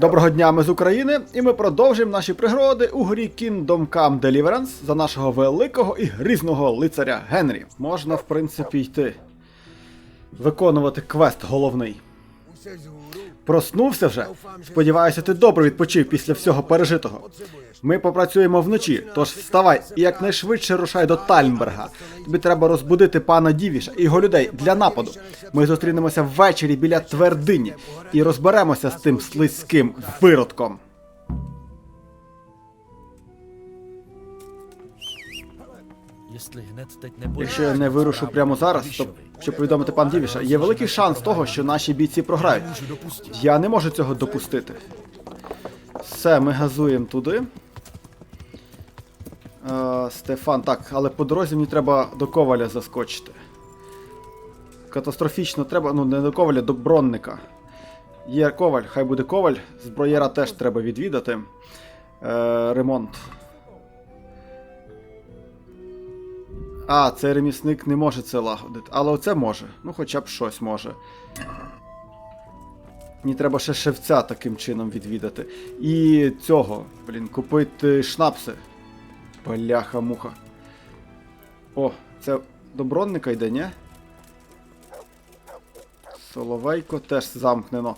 Доброго дня, ми з України, і ми продовжуємо наші пригоди у грі Kingdom Come Deliverance за нашого великого і грізного лицаря Генрі. Можна, в принципі, йти. Виконувати квест головний. Проснувся вже. Сподіваюся, ти добре відпочив після всього пережитого. Ми попрацюємо вночі, тож вставай і якнайшвидше рушай до Тальмберга. Тобі треба розбудити пана Дівіша і його людей для нападу. Ми зустрінемося ввечері біля твердині і розберемося з тим слизьким виродком. Якщо я не вирушу прямо зараз, то щоб повідомити пан Дівіша, є великий шанс того, що наші бійці програють. Я не можу цього допустити. Все, ми газуємо туди. Е, Стефан, так, але по дорозі мені треба до коваля заскочити. Катастрофічно треба, ну не до коваля, до бронника. Є коваль, хай буде коваль. Зброєра теж треба відвідати. Е, ремонт. А, цей ремісник не може це лагодити. Але оце може. Ну хоча б щось може. Мені треба ще шевця таким чином відвідати. І цього, блін, купити шнапси. Бляха-муха. О, це до бронника йде, ні? Соловейко теж замкнено.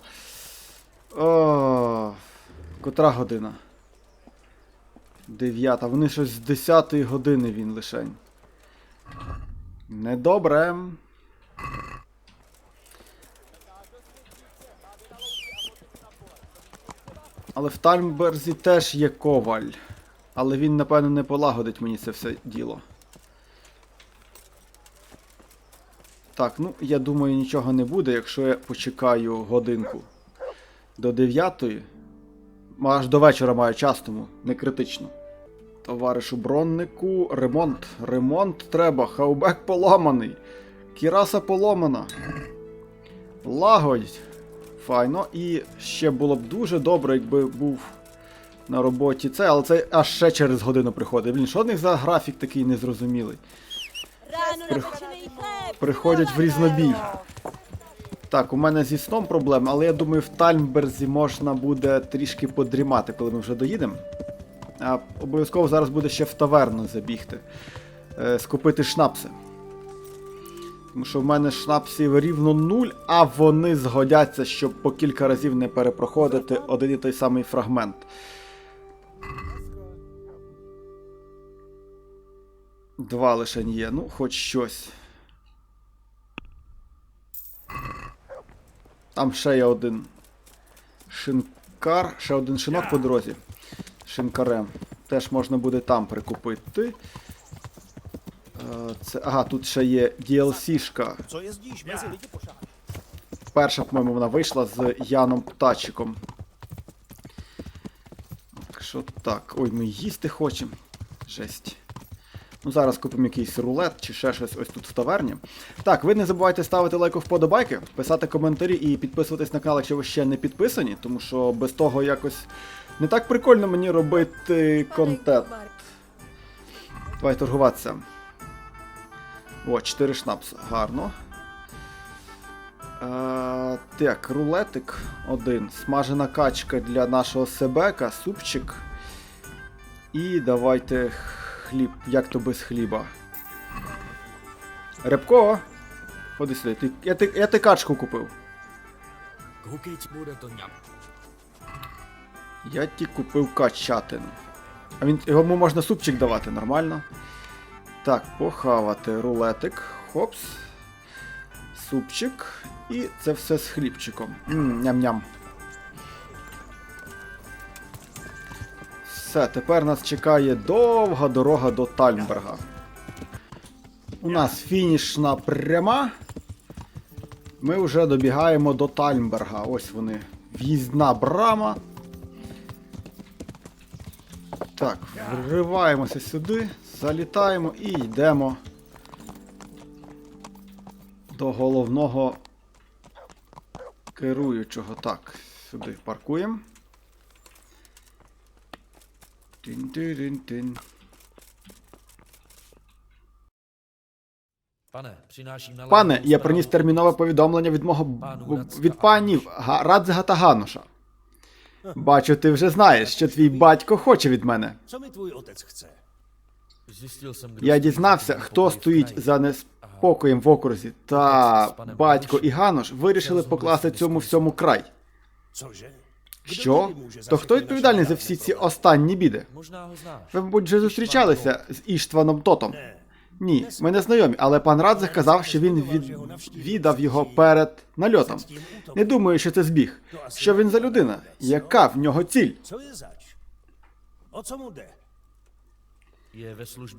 О, котра година? Дев'ята. Вони щось з 10 години він лишень. Недобре. Але в Тальмберзі теж є коваль. Але він, напевно, не полагодить мені це все діло. Так, ну я думаю, нічого не буде, якщо я почекаю годинку. До 9. Аж до вечора маю час, тому не критично. Товаришу броннику, ремонт. Ремонт треба. Хаубек поламаний. Кіраса поломана. Лагодь. Файно. І ще було б дуже добре, якби був на роботі це, але це аж ще через годину приходить. Блін, що них за графік такий незрозумілий. Прих- Приходять в різнобій. Так, у мене зі сном проблем, але я думаю, в Тальмберзі можна буде трішки подрімати, коли ми вже доїдемо. А обов'язково зараз буде ще в таверну забігти. Е, скупити шнапси. Тому що в мене шнапсів рівно нуль, а вони згодяться, щоб по кілька разів не перепроходити один і той самий фрагмент. Два лише є, ну, хоч щось. Там ще є один шинкар, ще один шинок по дорозі. Шинкарем. Теж можна буде там прикупити. Е, Це, ага, тут ще є DLC-шка. Перша, по-моєму, вона вийшла з Яном Птачиком. Що так. Ой, ми їсти хочемо. Жесть. Ну, зараз купимо якийсь рулет чи ще щось ось тут в таверні. Так, ви не забувайте ставити лайк вподобайки, писати коментарі і підписуватись на канал, якщо ви ще не підписані, тому що без того якось не так прикольно мені робити контент. Давай торгуватися. О, 4 шнапси. Гарно. Е, так, рулетик один. Смажена качка для нашого себека, супчик. І давайте хліб. Як то без хліба? Рябко! Ходи сюди. Ти, я, ти, я ти качку купив. Я ті купив качатину. А він йому можна супчик давати, нормально. Так, похавати рулетик. Хопс. Супчик. І це все з хлібчиком. Ням-ням. Все, тепер нас чекає довга дорога до Тальмберга. У нас фінішна пряма. Ми вже добігаємо до Тальмберга. Ось вони. В'їзна брама. Так, вриваємося сюди, залітаємо і йдемо до головного керуючого. Так, сюди паркуємо. Pane, přináším na Пане, я приніс термінове повідомлення від мого від панів Га- Радзига та Гануша. Бачу, ти вже знаєш, що твій батько хоче від мене. Chce? Zjistil jsem, kdo Я дізнався, хто стоїть за неспокоєм в окрузі. Та батько і Ганош вирішили покласти цьому всьому край. Що? То хто відповідальний за всі ці останні біди? Ви, мабуть, вже зустрічалися з Іштваном Тотом. Ні, ми не знайомі, але пан Радзих казав, що він від... віддав його перед нальотом. Не думаю, що це збіг. Що він за людина? Яка в нього ціль?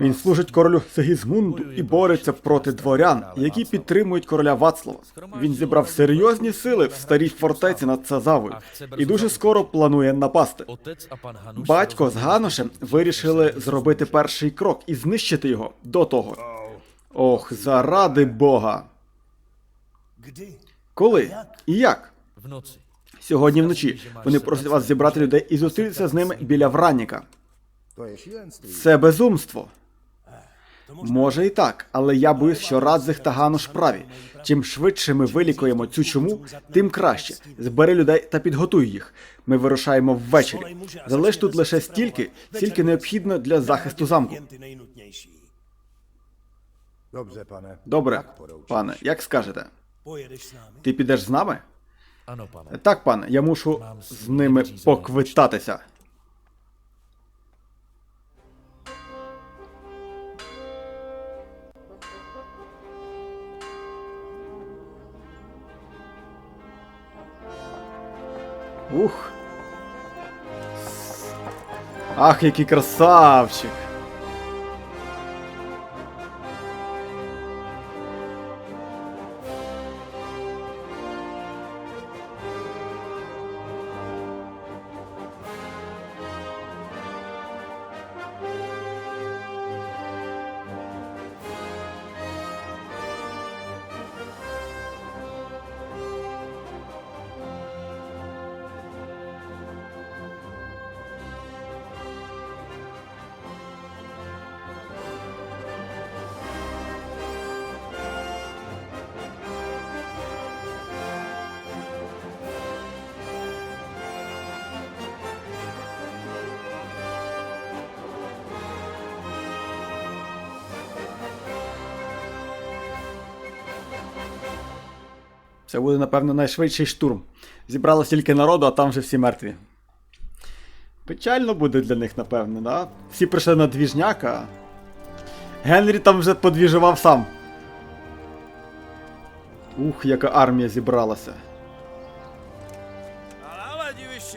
Він служить королю Сегізмунду і бореться проти дворян, які підтримують короля Вацлава. Він зібрав серйозні сили в старій фортеці над Цазавою і дуже скоро планує напасти. Батько з Ганошем вирішили зробити перший крок і знищити його до того. Ох, заради Бога! Коли і як? Сьогодні вночі. вони просять вас зібрати людей і зустрітися з ними біля Вранніка. Це безумство. Може і так, але я боюсь, що Радзих та Гануш праві. Чим швидше ми вилікуємо цю чуму, тим краще. Збери людей та підготуй їх. Ми вирушаємо ввечері. Залиш тут лише стільки, скільки необхідно для захисту замку. Добре, пане, як скажете? Ти підеш з нами? Так, пане, я мушу з ними поквитатися. Ух. Ах, який красавчик. Це буде, напевно, найшвидший штурм. Зібрало стільки народу, а там вже всі мертві. Печально буде для них, напевно, да? Всі прийшли на двіжняк, а Генрі там вже подвіжував сам. Ух, яка армія зібралася.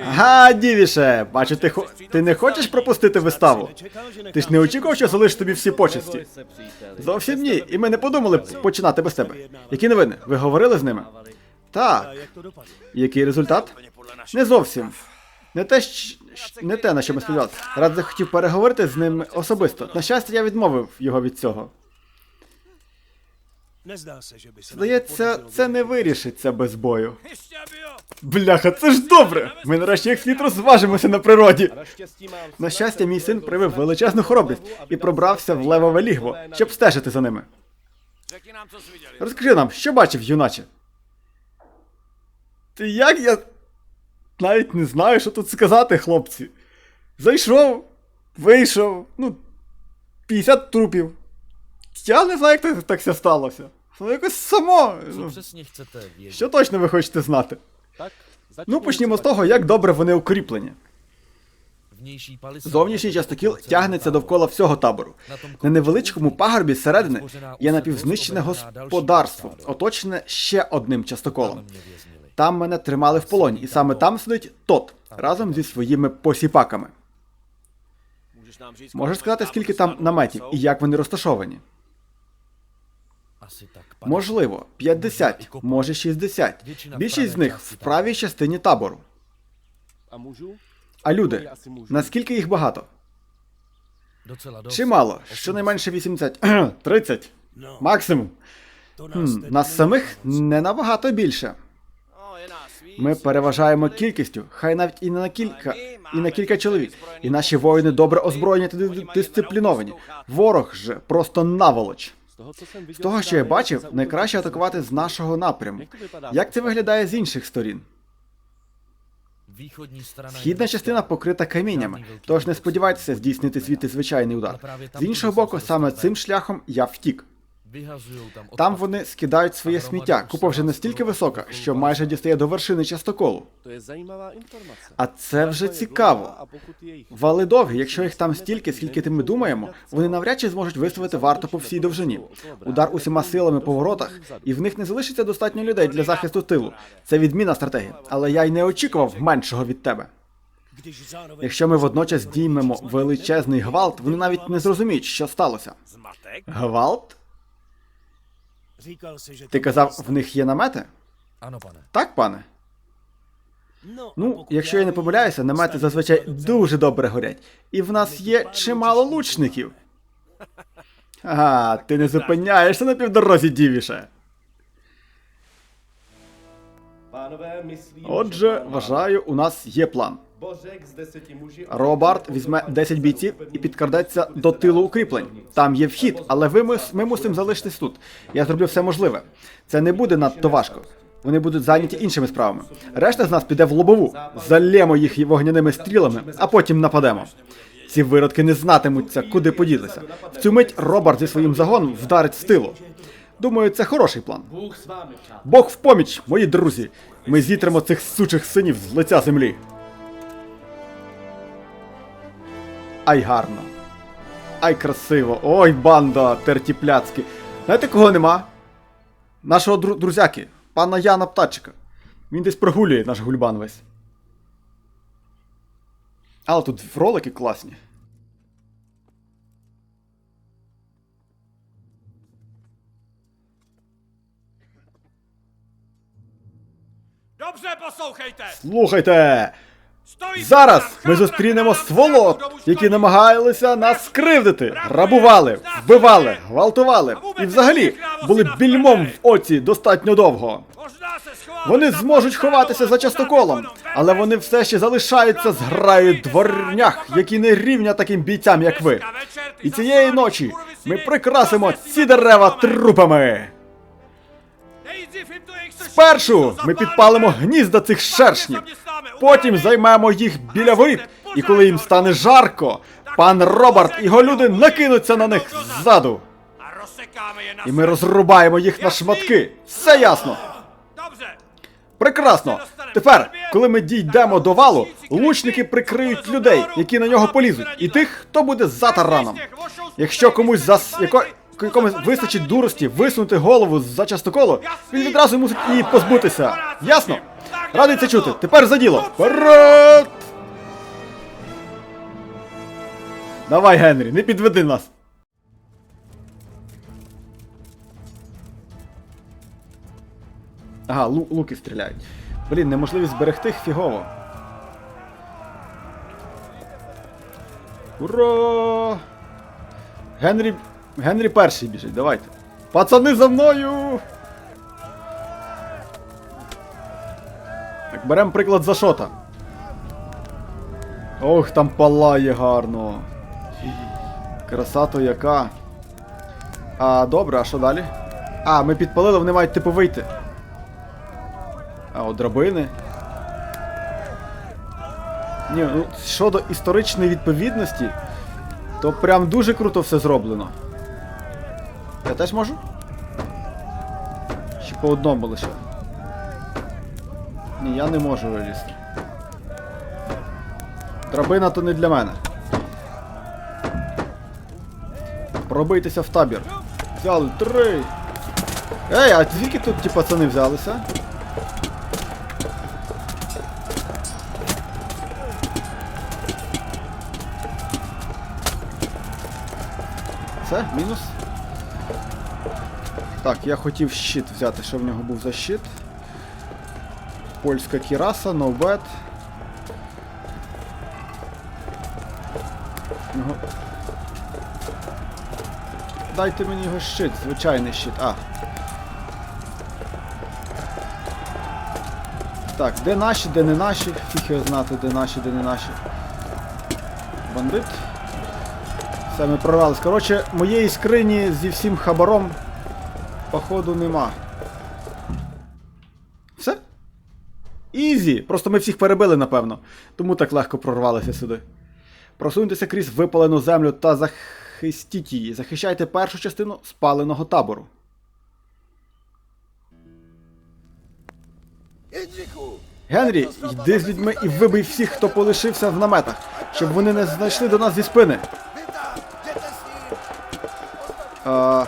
Ага, дівіше! Бачу, ти, хо... ти не хочеш пропустити виставу? Ти ж не очікував, що залиш тобі всі почесті? Зовсім ні, і ми не подумали починати без тебе. Які новини? Ви говорили з ними? Так. Який результат? Не зовсім. Не те, не те, на що ми сподівалися. Рад захотів переговорити з ним особисто. На щастя, я відмовив його від цього. Здається, це не вирішиться без бою. Бляха, це ж добре! Ми нарешті як слід розважимося на природі. На щастя, мій син привив величезну хоробрість і пробрався в левове лігво, щоб стежити за ними. Розкажи нам, що бачив, юначе? Ти як я. Навіть не знаю, що тут сказати, хлопці. Зайшов, вийшов, ну, 50 трупів. Я не знаю, як так, так все сталося. Ну, якось само. Ну, що точно ви хочете знати? Ну, почнімо з того, як добре вони укріплені. Зовнішній частокіл тягнеться довкола всього табору. На невеличкому пагорбі зсередини є напівзнищене господарство, оточене ще одним частоколом. Там мене тримали в полоні, і саме там сидить тот разом зі своїми посіпаками. Можеш сказати, скільки там наметів і як вони розташовані? Asi tak 50. Можливо, 50, може 60. Більшість з них в правій частині табору. А люди, наскільки їх багато? Чимало, щонайменше 80, 30, максимум. Хм, нас самих не набагато більше. Ми переважаємо кількістю, хай навіть і не на кілька, і на кілька чоловік. І наші воїни добре озброєні та дисципліновані. Ворог же просто наволоч. З того, що я бачив, найкраще атакувати з нашого напряму. Як це виглядає з інших сторін? Східна частина покрита каміннями, тож не сподівайтеся здійснити звідти звичайний удар. З іншого боку, саме цим шляхом я втік. Там вони скидають своє сміття. Купа вже настільки висока, що майже дістає до вершини частоколу. Zajímavá informace. А це вже цікаво. Вали довгі, якщо їх там стільки, скільки ти ми думаємо, вони навряд чи зможуть виставити варту по всій довжині. Удар усіма силами по воротах, і в них не залишиться достатньо людей для захисту тилу. Це відміна стратегії, але я й не очікував меншого від тебе. Якщо ми водночас діймемо величезний гвалт, вони навіть не зрозуміють, що сталося. Гвалт? Říkal si, že Ти казав, в них є намети? Ano, pane. Так, пане? Ну, якщо я не помиляюся, намети зазвичай дуже добре горять. І в нас є чимало лучників. Ага, ти не зупиняєшся на півдорозі, дівіше. Отже, вважаю, у нас є план. Má. З 10 Робарт візьме 10 бійців і підкрадеться до тилу укріплень. Там є вхід, але ви ми мусимо залишитись тут. Я зроблю все можливе. Це не буде надто важко. Вони будуть зайняті іншими справами. Решта з нас піде в лобову, залємо їх вогняними стрілами, а потім нападемо. Ці виродки не знатимуться, куди поділися. В цю мить Робарт зі своїм загоном вдарить з тилу. Думаю, це хороший план. Бог в поміч, мої друзі! Ми зітримо цих сучих синів з лиця землі. Ай гарно. Ай красиво. Ой, банда тертіпляцькі. Знаєте, кого нема? Нашого дру- друзяки, пана Яна Птачика. Він десь прогулює наш гульбан весь. Але тут ролики класні. Dobře poslouchejte! Слухайте! Зараз ми зустрінемо сволот, які намагалися нас скривдити, грабували, вбивали, гвалтували і взагалі були більмом в оці достатньо довго. Вони зможуть ховатися за частоколом, але вони все ще залишаються з граєю дворнях, які не рівня таким бійцям, як ви. І цієї ночі ми прикрасимо ці дерева трупами. Спершу ми підпалимо гнізда цих шершнів, потім займемо їх біля воріт, і коли їм стане жарко, пан Роберт і його люди накинуться на них ззаду. І ми розрубаємо їх на шматки. Все ясно. Прекрасно. Тепер, коли ми дійдемо до валу, лучники прикриють людей, які на нього полізуть, і тих, хто буде за тараном. Якщо комусь зас... яко... якомусь вистачить дурості висунути голову за частоколу, він відразу мусить її позбутися. Ясно? Радий це чути. Тепер за діло. Вперед! Давай, Генрі, не підведи нас. Ага, лу- луки стріляють. Блін, неможливість зберегти фігово. Ура! Генрі. Генрі перший біжить, давайте. Пацани за мною! Беремо приклад за шота. Ох, там палає гарно. Краса то яка. А, добре, а що далі? А, ми підпалили, вони мають типу вийти. А, от драбини. Ні, ну щодо історичної відповідності, то прям дуже круто все зроблено. Я теж можу? Чи по одному лише? Ні, я не можу вилізти. Драбина то не для мене. Пробийтеся в табір. Взяли три. Ей, а звідки тут ті пацани взялися? Це, мінус. Так, я хотів щит взяти, що в нього був за щит. Польська кіраса, no bad. Його... Дайте мені його щит, звичайний щит. А. Так, де наші, де не наші. Фіг його знати, де наші, де не наші. Бандит. Все, ми прорвались. Коротше, моєї скрині зі всім хабаром, походу, нема. Все? І ізі. Просто ми всіх перебили, напевно. Тому так легко прорвалися сюди. Просуньтеся крізь випалену землю та захистіть її. Захищайте першу частину спаленого табору. Генрі, йди з людьми і вибий всіх, хто полишився в наметах, щоб вони не знайшли до нас зі спини. А...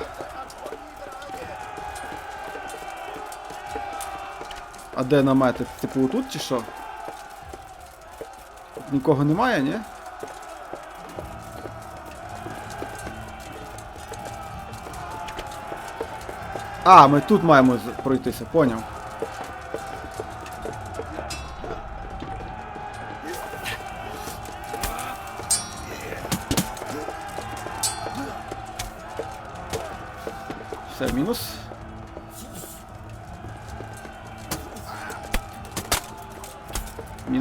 а де намети? Типу тут чи що? Нікого немає, ні? А, ми тут маємо пройтися, поняв. Все, мінус.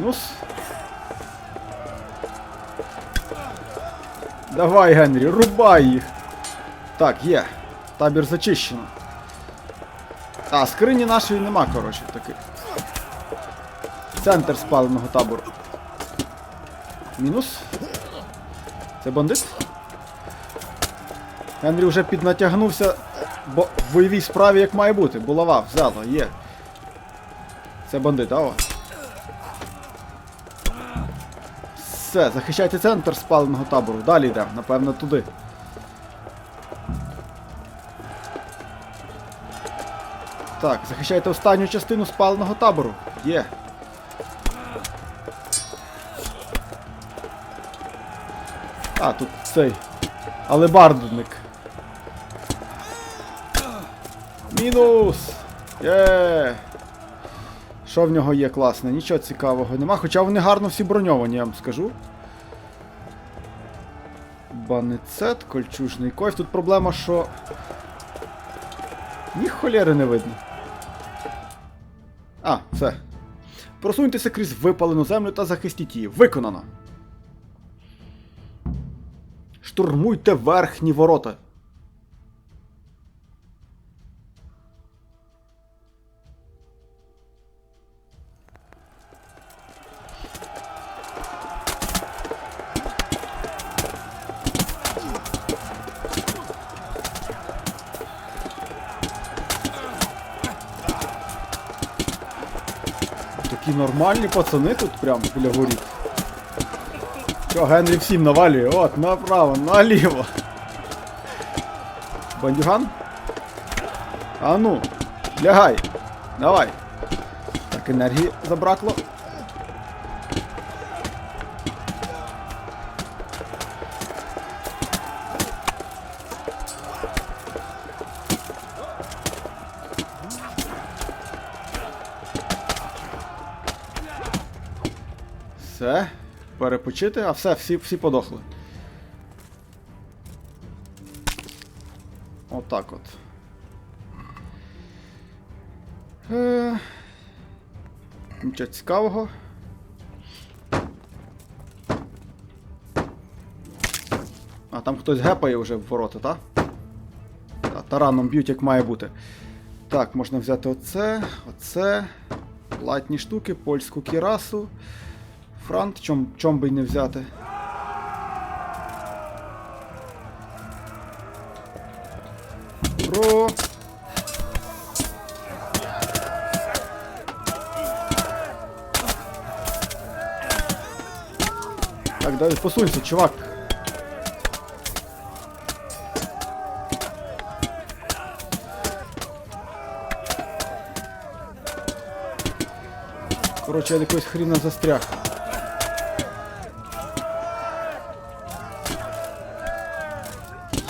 Мінус. Давай, Генрі, рубай їх. Так, є. Табір зачищено. А, скрині нашої нема, коротше, таки. Центр спаленого табору. Мінус. Це бандит? Генрі вже піднатягнувся бо в бойовій справі як має бути. Булава, взяла, є. Це бандит, а Все, захищайте центр спаленого табору. Далі йдемо, напевно, туди. Так, захищайте останню частину спаленого табору. Є. А, тут цей. Алебардник. Мінус! Є! Що в нього є класне? Нічого цікавого нема, хоча вони гарно всі броньовані, я вам скажу. Банецет, кольчужний койф. Тут проблема, що. Ні холєри не видно. А, все. Просуньтеся крізь випалену землю та захистіть її. Виконано. Штурмуйте верхні ворота. Нормальні пацани тут прям біля воріт. Що, Генрі всім навалює? От, направо, наліво. Бандюган? А ну, лягай. Давай. Так, енергії забракло. Все. Перепочити, а все, всі, всі подохли. Отак от. Е... Нічого цікавого. А там хтось гепає вже в ворота, так? Та, тараном б'ють, як має бути. Так, можна взяти оце, оце. Латні штуки, польську кірасу. Франт, чом, чом би й не взяти. Про. Так, дай посунься, чувак. Коротше, я якось хріна застряг.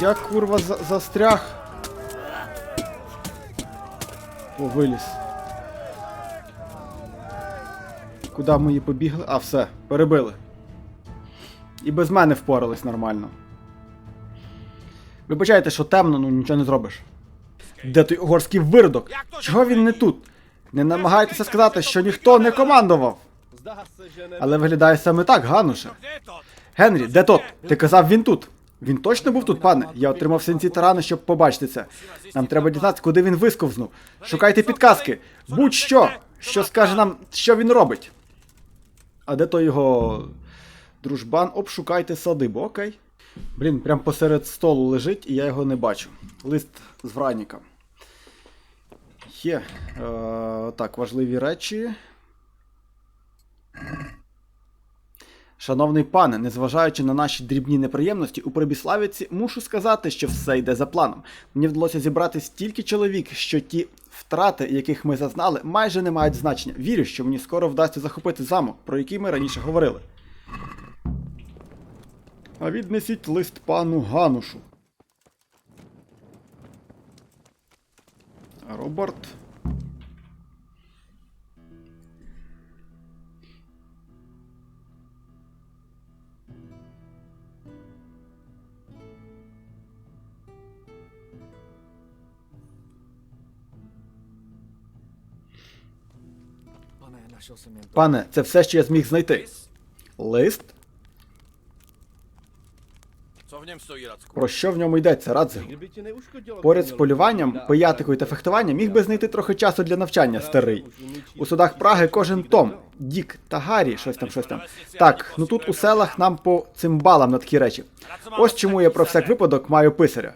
Я курва за застряг. О, виліз. Куди мої побігли? А, все, перебили. І без мене впорались нормально. Вибачайте, що темно, ну нічого не зробиш. Де той угорський виродок? Чого він не тут? Не намагайтеся сказати, що ніхто не командував. Але виглядає саме так, Гануше. Генрі, де тот? Ти казав, він тут. Він точно був тут, пане? Я отримав синці тарани, щоб побачити це. Нам треба дізнатися, куди він висковзнув. Шукайте підказки. Будь-що! що скаже нам, що він робить. А де то його дружбан? Обшукайте садибу, окей. Блін, прям посеред столу лежить, і я його не бачу. Лист з Враніка. Є. Е, так, важливі речі. Шановний пане, незважаючи на наші дрібні неприємності у Прибіславіці, мушу сказати, що все йде за планом. Мені вдалося зібрати стільки чоловік, що ті втрати, яких ми зазнали, майже не мають значення. Вірю, що мені скоро вдасться захопити замок, про який ми раніше говорили. А віднесіть лист пану Ганушу. Роберт. Пане, це все, що я зміг знайти. Лист? Co v něm stojí, Racku? Про що в ньому йдеться, neuškodilo, Поряд з полюванням, пиятикою та фехтуванням міг би знайти трохи часу для навчання, старий. У судах Праги кожен Том, Дік та Гаррі, щось там, щось там. Так, ну тут у селах нам по цимбалам на такі речі. Ось чому я про всяк випадок маю писаря.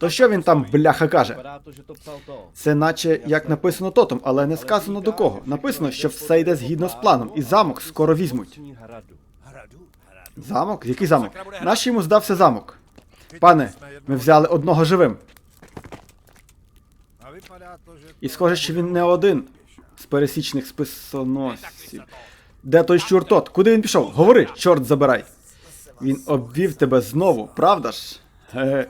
То що він там бляха каже? Це наче як написано тотом, але не сказано до кого. Написано, що все йде згідно з планом, і замок скоро візьмуть. Замок? Який замок? Наш йому здався замок. Пане, ми взяли одного живим. І схоже, що він не один з пересічних списоносців. Де той щур тот? Куди він пішов? Говори, чорт забирай. Він обвів тебе знову, правда ж? Když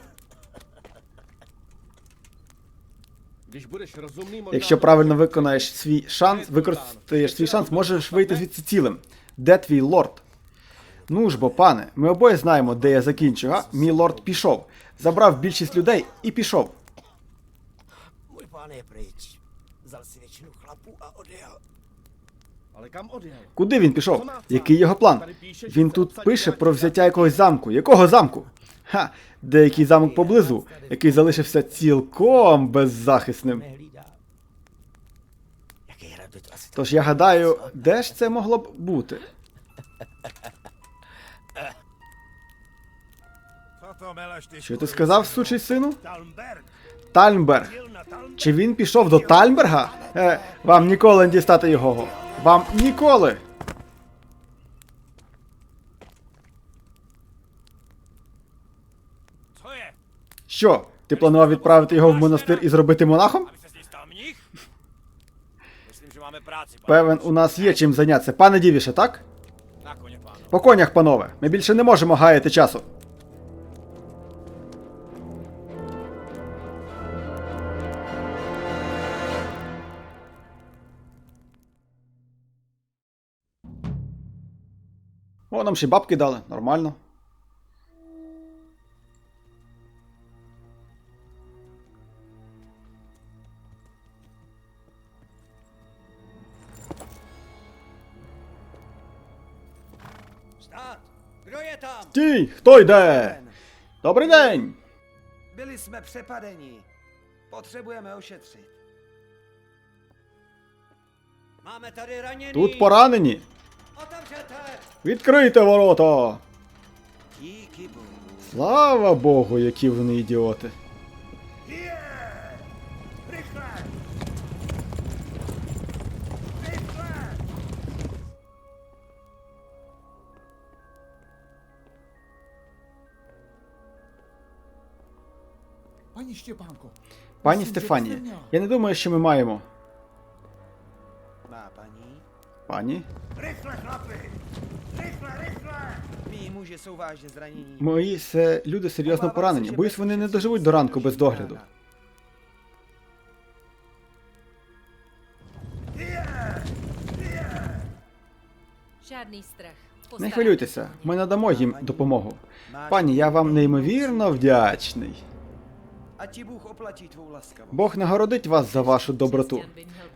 Якщо правильно виконаєш свій шанс, використаєш свій шанс, можеш вийти звідси цілим. Де твій лорд? Ну ж бо, пане, ми обоє знаємо, де я закінчу, а? Мій лорд пішов. Забрав більшість людей і пішов. Ale kam odjel? Куди він пішов? Який його план? Він тут пише про взяття якогось замку. Якого замку? Ха, деякий замок поблизу, який залишився цілком беззахисним. Тож я гадаю, де ж це могло б бути? Що ти сказав, сучий сину? Тальмберг. Чи він пішов до Тальмберга? Е, вам ніколи не дістати його. Вам ніколи. Що? Ти планував відправити його в монастир і зробити монахом? Певен, у нас є чим зайнятися. Пане Дівіше, так? По конях, панове. Ми більше не можемо гаяти часу. О, нам ще бабки дали, нормально. Стій! Хто йде? Добрий день! Byli jsme přepadeni. Potřebujeme ošetřit. Máme tady raněný. Тут поранені. Otevřete! Відкрийте ворота! Díky bohu. Слава Богу, які вони ідіоти. Rychle! Пані Щепанко, Пані Стефанія, я не думаю, що ми маємо. Пані? Zranění. Мої се люди серйозно поранені. Боюсь, вони не доживуть до ранку без догляду. Не хвилюйтеся, ми надамо їм допомогу. Пані, я вам неймовірно вдячний. A ті Бог оплатить твою laskavost. Бог нагородить вас за вашу доброту.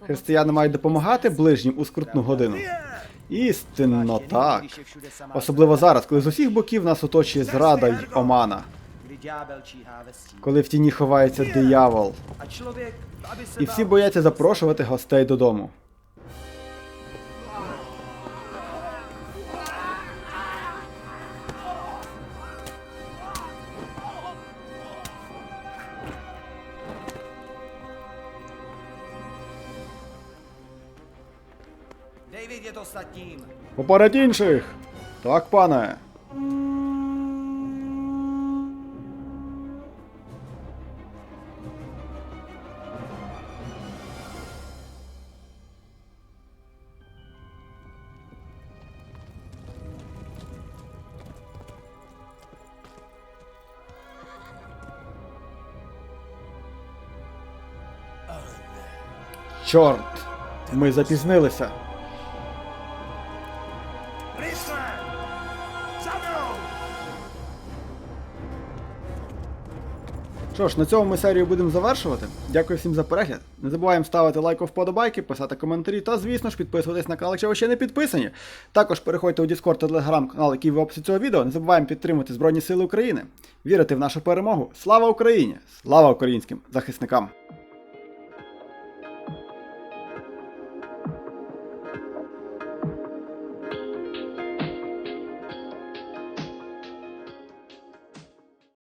Християни мають допомагати ближнім у скрутну годину. Істинно так. Особливо зараз, коли з усіх боків нас оточує зрада й омана, коли в тіні ховається диявол, і всі бояться запрошувати гостей додому. Поперед інших! Так, пане. Чорт, ми запізнилися. Що ж, на цьому ми серію будемо завершувати. Дякую всім за перегляд. Не забуваємо ставити лайк вподобайки, писати коментарі та, звісно ж, підписуватись на канал, якщо ви ще не підписані. Також переходьте у Discord та Telegram канал, який в описі цього відео. Не забуваємо підтримувати Збройні Сили України, вірити в нашу перемогу. Слава Україні! Слава українським захисникам!